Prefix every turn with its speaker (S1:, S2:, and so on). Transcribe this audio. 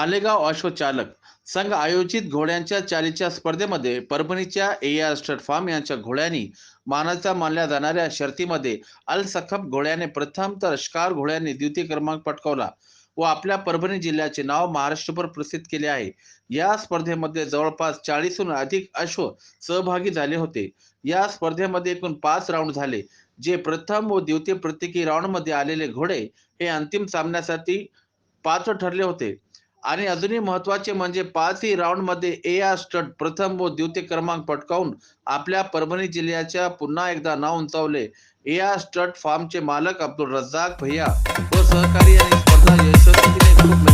S1: मालेगाव अश्वचालक संघ आयोजित घोड्यांच्या चालीच्या स्पर्धेमध्ये परभणीच्या ए आर स्टड फार्म यांच्या घोड्यांनी मानाचा मानल्या जाणाऱ्या शर्तीमध्ये अल सखब घोड्याने प्रथम तर अश्कार घोड्याने द्वितीय क्रमांक पटकावला व आपल्या परभणी जिल्ह्याचे नाव महाराष्ट्रभर प्रसिद्ध केले आहे. या स्पर्धेमध्ये जवळपास चाळीसहून अधिक अश्व सहभागी झाले होते. या स्पर्धेमध्ये एकूण पाच राऊंड झाले जे प्रथम व द्वितीय प्रत्येकी राऊंडमध्ये आलेले घोडे हे अंतिम सामन्यासाठी पात्र ठरले होते. आणि अजूनही महत्त्वाचे म्हणजे पाचही राऊंडमध्ये ए आर स्टड प्रथम व द्वितीय क्रमांक पटकावून आपल्या परभणी जिल्ह्याच्या पुन्हा एकदा नाव उंचावले. ए आर स्टड फार्मचे मालक अब्दुल रज्जाक भैया व सहकारी आणि स्पर्धा यशस्वी